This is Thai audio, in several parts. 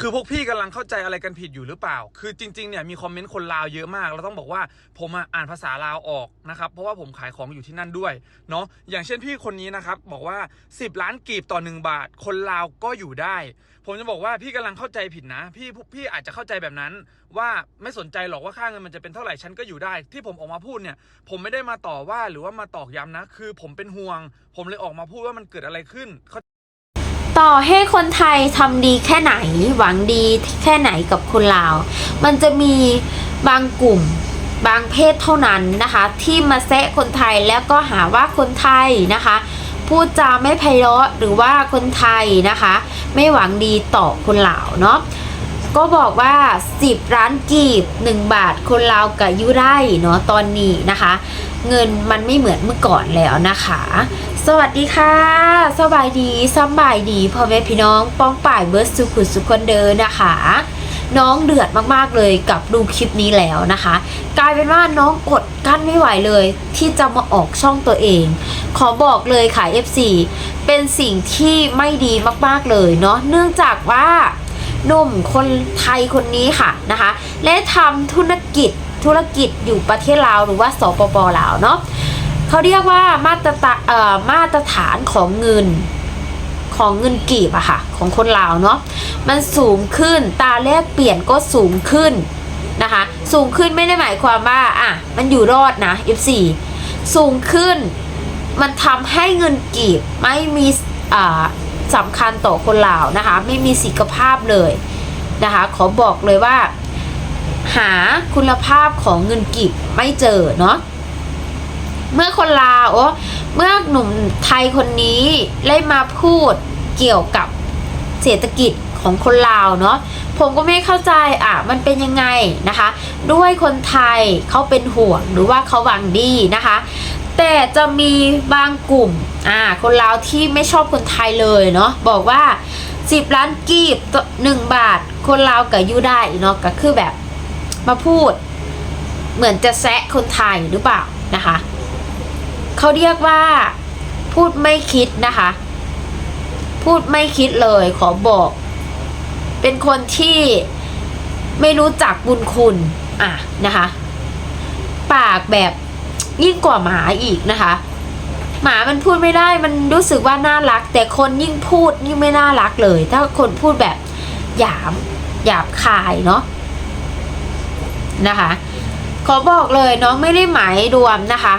คือพวกพี่กำลังเข้าใจอะไรกันผิดอยู่หรือเปล่า คือจริงๆเนี่ยมีคอมเมนต์คนลาวเยอะมาก เราต้องบอกว่าผมอ่านภาษาลาวออกนะครับ เพราะว่าผมขายของอยู่ที่นั่นด้วยเนาะ อย่างเช่นพี่คนนี้นะครับบอกว่า 10 ล้านกีบต่อ 1 บาท คนลาวก็อยู่ได้ ผมจะบอกว่าพี่กำลังเข้าใจผิดนะ พี่พี่อาจจะเข้าใจแบบนั้น ว่าไม่สนใจหรอกว่าค่าเงินมันจะเป็นเท่าไหร่ฉันก็อยู่ได้ ที่ผมออกมาพูดเนี่ย ผมไม่ได้มาต่อว่าหรือว่ามาตอกย้ำนะ คือผมเป็นห่วง ผมเลยออกมาพูดว่ามันเกิดอะไรขึ้น ต่อให้คนไทยทำดีแค่ไหนหวังดีแค่ไหนกับคนลาว มันจะมีบางกลุ่มบางเพศเท่านั้นนะคะ ที่มาแซะคนไทยแล้วก็หาว่าคนไทยนะคะ พูดจาไม่ไพเราะหรือว่าคนไทยนะคะ ไม่หวังดีต่อคนลาวเนาะก็บอกว่า 10 ร้านกีบ 1 บาทคนลาวกับยุได้เนาะตอนนี้นะคะ เงินมันไม่เหมือนเมื่อก่อนแล้วนะคะ สวัสดีค่ะสบายดีสบายดีพ่อแม่พี่น้อง ป้องป่ายเบิร์ดสุขุสุขคนเดินนะคะ น้องเดือดมากๆเลยกับดูคลิปนี้แล้วนะคะ กลายเป็นว่าน้องอดกั้นไม่ไหวเลย ที่จะมาออกช่องตัวเอง ขอบอกเลยค่ะ FC เป็นสิ่งที่ไม่ดีมากๆเลยเนาะเนื่องจากว่าหนุ่มคนไทยคนนี้ค่ะนะคะ และทำธุรกิจธุรกิจอยู่ประเทศลาวหรือว่าสปปลาวเนาะ เขาเรียกว่ามาตรตะเอ่อมาตรฐานของเงินของเงินกีบอะค่ะ ของคนลาวเนาะมันสูงขึ้นตาแลกเปลี่ยนก็สูงขึ้นนะคะ สูงขึ้นไม่ได้หมายความว่าอะมันอยู่รอดนะ F4 สูงขึ้น มันทำให้เงินกีบไม่มีอ่าสำคัญต่อคนลาวนะคะ ไม่มีสิทธิภาพเลยนะคะ ขอบอกเลยว่า หาคุณภาพของเงินกีบไม่เจอเนาะ เมื่อคนลาวเมื่อหนุ่มไทยคนนี้ได้มาพูดเกี่ยวกับเศรษฐกิจของคนลาวเนาะผมก็ไม่เข้าใจอะมันเป็นยังไงนะคะ ด้วยคนไทยเขาเป็นห่วงหรือว่าเขาหวังดีนะคะ แต่จะมีบางกลุ่มอ่าคนลาวที่ไม่ชอบคนไทยเลยเนาะบอกว่า 10 ล้านกีบต่อหนึ่งบาท คนลาวกับยูได้เนาะก็คือแบบมาพูด เหมือนจะแซะคนไทยหรือเปล่านะคะ เขาเรียกว่า พูดไม่คิดนะคะ พูดไม่คิดเลยขอบอก เป็นคนที่ไม่รู้จักบุญคุณอะนะคะ ปากแบบยิ่งกว่าหมาอีกนะคะ หมามันพูดไม่ได้มันรู้สึกว่าน่ารัก แต่คนยิ่งพูดยิ่งไม่น่ารักเลย ถ้าคนพูดแบบหยามหยาบคายเนาะนะคะ ขอบอกเลยน้องไม่ได้หมายรวมนะคะ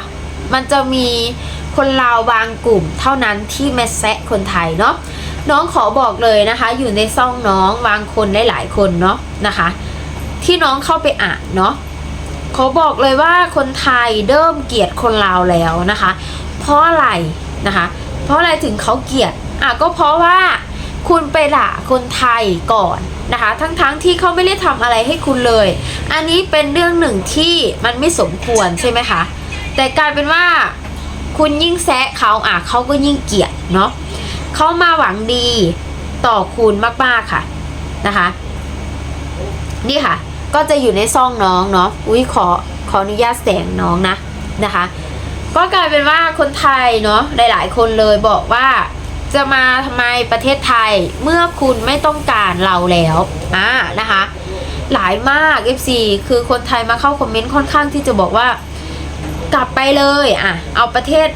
มันจะมีคนลาวบางกลุ่มเท่านั้นที่แมแซะคนไทยเนาะน้องขอบอกเลยนะคะ อยู่ในซ่องน้องบางคนหลายๆคนเนาะนะคะ ที่น้องเข้าไปอ่านเนาะขอบอกเลยว่าคนไทยเริ่มเกลียดคนลาวแล้วนะคะ เพราะอะไรนะคะ เพราะอะไรถึงเขาเกลียดอะก็เพราะว่าคุณไปด่าคนไทยก่อนนะคะ ทั้งๆทที่เขาไม่ได้ทำอะไรให้คุณเลย อันนี้เป็นเรื่องหนึ่งที่มันไม่สมควรใช่ไหมคะ แต่กลายเป็นว่าคุณยิ่งแซะเขาอะเขาก็ยิ่งเกลียดเนาะเขามาหวังดีต่อคุณมากๆค่ะนะคะ นี่ค่ะ ก็จะอยู่ในซ่องน้องเนาะอุ้ยขอขออนุญาตแสงน้องนะนะคะ ก็กลายเป็นว่าคนไทยเนาะหลาย ๆ คนเลยบอกว่าจะมาทำไมประเทศไทยเมื่อคุณไม่ต้องการเราแล้วอ่านะคะ หลายมาก FC คือคนไทยมาเข้าคอมเมนต์ค่อนข้างที่จะบอกว่า กลับไปเลยอะเอาประเทศ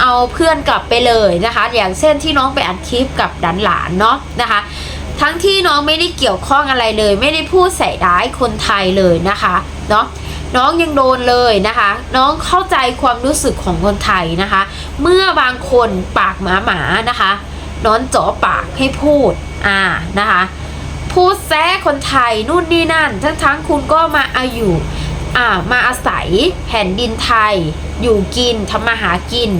เอาเพื่อนกลับไปเลยนะคะ อย่างเช่นที่น้องไปอัดคลิปกับดันหลานเนาะนะคะ ทั้งที่น้องไม่ได้เกี่ยวข้องอะไรเลย ไม่ได้พูดใส่ร้ายคนไทยเลยนะคะเนาะน้องยังโดนเลยนะคะ น้องเข้าใจความรู้สึกของคนไทยนะคะ เมื่อบางคนปากหมาหมานะคะน้อนจาะปากให้พูดอ่านะคะ พูดแซะคนไทยนู่นนี่นั่น ทั้งทั้งคุณก็มาอายุ อ่ามาอาศัยแผ่นดินไทย อยู่กินทำมาหากิน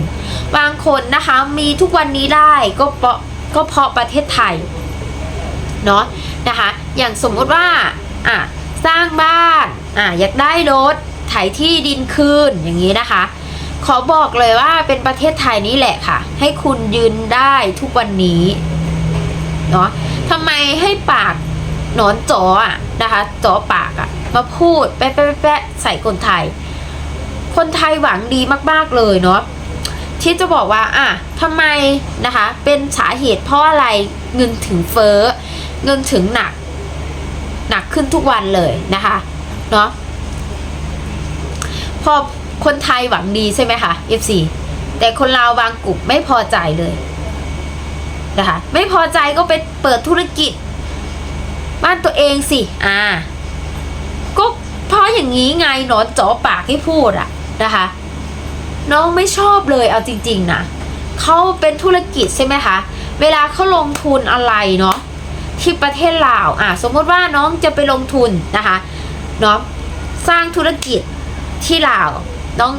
บางคนนะคะมีทุกวันนี้ได้ก็เพราะก็เพราะประเทศไทยเนาะนะคะอย่างสมมติว่าอะสร้างบ้านอะอยากได้รถไถที่ดินคืนอย่างนี้นะคะ ขอบอกเลยว่าเป็นประเทศไทยนี่แหละค่ะ ให้คุณยืนได้ทุกวันนี้เนาะทำไมให้ปากหนอนจออะนะคะจอปากอะ มาพูดแปะแปะแปะใส่คนไทย คนไทยหวังดีมาก ๆ เลยเนาะที่จะบอกว่าอะทำไมนะคะ เป็นสาเหตุเพราะอะไรเงินถึงเฟ้อ เงินถึงหนัก หนักขึ้นทุกวันเลยนะคะเนาะพอคนไทยหวังดีใช่ไหมคะ FC แต่คนลาวบางกลุ่มไม่พอใจเลยนะคะไม่พอใจก็ไปเปิดธุรกิจ บ้านตัวเองสิ อ่า ก็เพราะอย่างนี้ไงหนอนจ่อปากให้พูดอะนะคะ น้องไม่ชอบเลยเอาจริง ๆนะเขาเป็นธุรกิจใช่ไหมคะเวลาเขาลงทุนอะไรเนาะที่ประเทศลาวอะสมมติว่าน้องจะไปลงทุนนะคะเนาะสร้างธุรกิจที่ลาวน้อง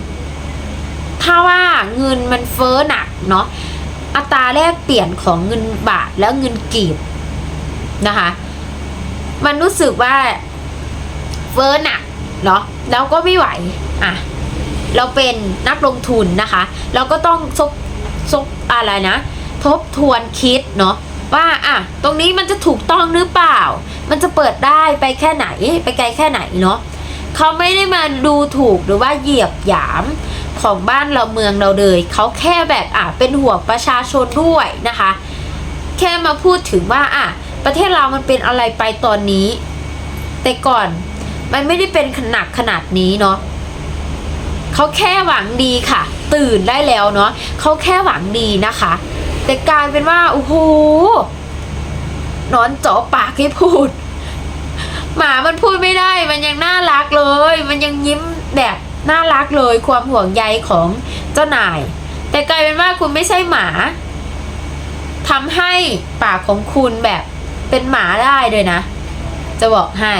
ถ้าว่าเงินมันเฟ้อหนักเนาะอัตราแลกเปลี่ยนของเงินบาทแล้วเงินกีบนะคะ มันรู้สึกว่า เฟ้อหนักเนาะแล้วก็ไม่ไหวอะเราเป็นนักลงทุนนะคะ เราก็ต้องซบซบอะไรนะ ทบทวนคิดเนาะว่าอะตรงนี้มันจะถูกต้องหรือเปล่า มันจะเปิดได้ไปแค่ไหนไปไกลแค่ไหนเนาะเขาไม่ได้มาดูถูกหรือว่าเหยียบหยามของบ้านเราเมืองเราเลย เขาแค่แบบอะเป็นห่วงประชาชนด้วยนะคะ แค่มาพูดถึงว่าอะประเทศเรามันเป็นอะไรไปตอนนี้ แต่ก่อน มันไม่ได้เป็นขนาดขนาดนี้เนาะเขาแค่หวังดีค่ะ ตื่นได้แล้วเนาะเขาแค่หวังดีนะคะ แต่กลายเป็นว่าโอ้โหนอนเจาะปากให้พูด หมามันพูดไม่ได้ มันยังน่ารักเลย มันยังยิ้มแบบน่ารักเลยความห่วงใยของเจ้านาย แต่กลายเป็นว่าคุณไม่ใช่หมาทำให้ปากของคุณแบบเป็นหมาได้เลยนะ จะบอกให้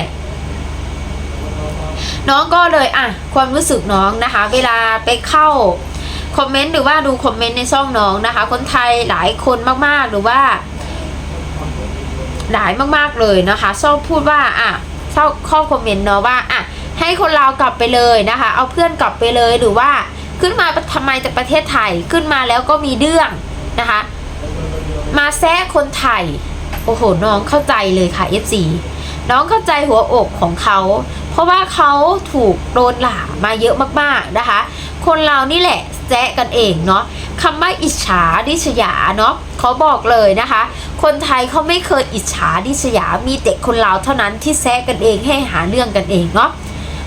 น้องก็เลยอะความรู้สึกน้องนะคะ เวลาไปเข้าคอมเมนต์หรือว่าดูคอมเมนต์ในช่องน้องนะคะ คนไทยหลายคนมากๆหรือว่า หลายมากๆเลยนะคะชอบพูดว่าอะชอบข้อคอมเมนต์เนาะว่าอะให้คนลาวกลับไปเลยนะคะ เอาเพื่อนกลับไปเลยหรือว่าขึ้นมาทำไมจากประเทศไทยขึ้นมาแล้วก็มีเรื่องนะคะ มาแซะคนไทยโอ้โหน้องเข้าใจเลยค่ะ FC น้องเข้าใจหัวอกของเขา เพราะว่าเขาถูกโดนหล่ามาเยอะมากๆนะคะ คนเรานี่แหละแซะกันเองเนาะคำว่าอิจฉาดิษยาเนาะเขาบอกเลยนะคะ คนไทยเขาไม่เคยอิจฉาดิษยามีแต่คนลาวเท่านั้นที่แซะกันเองให้หาเรื่องกันเองเนาะ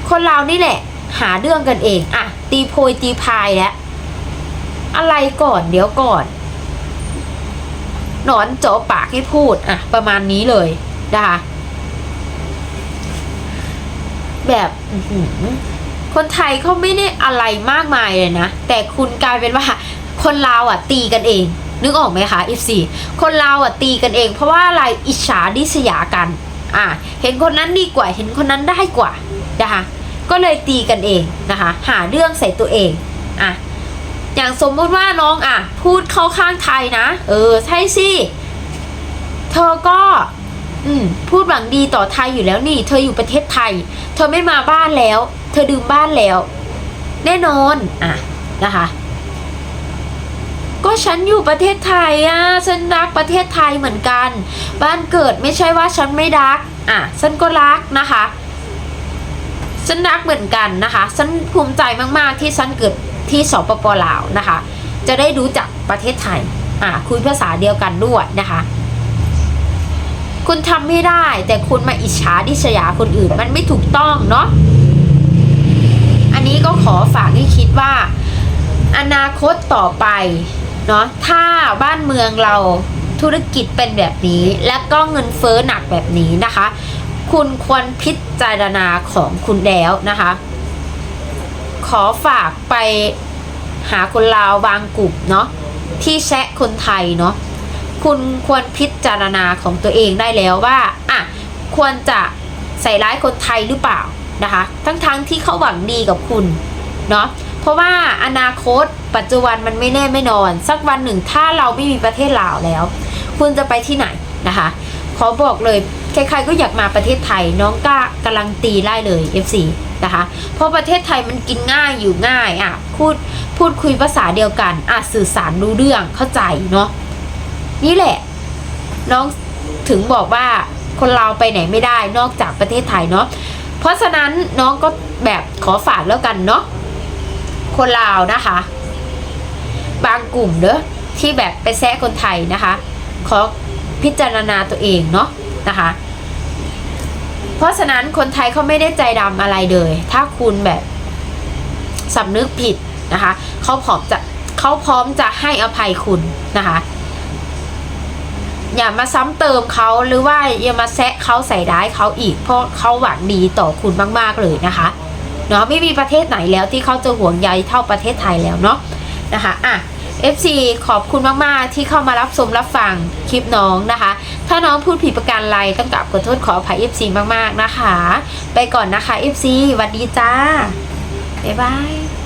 คนลาวนี่แหละ หาเรื่องกันเองอะตีโพยตีพายแล้วอะไรก่อนเดี๋ยวก่อน หนอนเจาะปากให้พูดอะประมาณนี้เลยนะคะ แบบคนไทยเขาไม่ได้อะไรมากมายเลยนะ แต่คุณกลายเป็นว่า คนลาวอะตีกันเอง นึกออกไหมคะ F4 คนลาวอะตีกันเอง เพราะว่าอะไรอิจฉาดิษยากัน อะเห็นคนนั้นดีกว่า เห็นคนนั้นได้กว่านะคะก็เลยตีกันเองนะคะ หาเรื่องใส่ตัวเองอะอย่างสมมติว่าน้องอะ พูดเข้าข้างไทยนะ เออ ใช่สิ เธอก็ อืมพูดหวังดีต่อไทยอยู่แล้วนี่ เธออยู่ประเทศไทย เธอไม่มาบ้านแล้ว เธอดื่มบ้านแล้ว แน่นอนอะนะคะ ก็ฉันอยู่ประเทศไทยอะฉันรักประเทศไทยเหมือนกัน บ้านเกิดไม่ใช่ว่าฉันไม่รัก อะฉันก็รักนะคะฉันรักเหมือนกันนะคะฉันภูมิใจมาก ๆ ที่ฉันเกิดที่สปปลาวนะคะ จะได้รู้จักประเทศไทยอะคุยภาษาเดียวกันด้วยนะคะ คุณทำไม่ได้ แต่คุณมาอิจฉาดิษยาคนอื่น มันไม่ถูกต้องเนาะอันนี้ก็ขอฝากให้คิดว่า อนาคตต่อไปเนาะถ้าบ้านเมืองเราธุรกิจเป็นแบบนี้ และก็เงินเฟ้อหนักแบบนี้นะคะ คุณควรพิจารณาของคุณแล้วนะคะ ขอฝากไปหาคนลาวบางกลุ่มเนาะที่แซะคนไทยเนาะ คุณควรพิจารณาของตัวเองได้แล้วว่าอะควรจะใส่ร้ายคนไทยหรือเปล่านะคะ ทั้งๆทที่เขาหวังดีกับคุณเนาะเพราะว่าอนาคตปัจจุบันมันไม่แน่ไม่นอน สักวันหนึ่งถ้าเราไม่มีประเทศลาวแล้ว คุณจะไปที่ไหนนะคะ ขอบอกเลยใครๆก็อยากมาประเทศไทยน้องก็กำลังตีได้เลย FC นะคะ เพราะประเทศไทยมันกินง่ายอยู่ง่ายอะพูดพูดคุยภาษาเดียวกันอะสื่อสารรู้เรื่องเข้าใจเนาะ นี่แหละ น้องถึงบอกว่าคนเราวไปไหนไม่ได้นอกจากประเทศไทยเนาะเพราะฉะนั้นน้องก็แบบขอฝากแล้วกันเนาะคนลาวนะคะ บางกลุ่มเนอะที่แบบไปแซะคนไทยนะคะ ขอพิจารณาตัวเองเนาะนะคะ เพราะฉะนั้นคนไทยเขาไม่ได้ใจดำอะไรเลย ถ้าคุณแบบสำนึกผิดนะคะเขาพร้อมจะเขาพร้อมจะให้อภัยคุณนะคะ อย่ามาซ้ำเติมเขาหรือว่าอย่ามาแซะเขาใส่ร้ายเขาอีก เพราะเขาหวังดีต่อคุณมาก ๆเลยนะคะเนาะไม่มีประเทศไหนแล้วที่เขาจะห่วงใยเท่าประเทศไทยแล้วเนาะนะคะอะ FC ขอบคุณมาก ๆ ที่เข้ามารับชมรับฟังคลิปน้องนะคะ ถ้าน้องพูดผิดประการอะไรต้องกราบขอโทษขออภัย FC มาก ๆ นะคะ ไปก่อนนะคะ FC สวัสดีจ้า บ๊ายบาย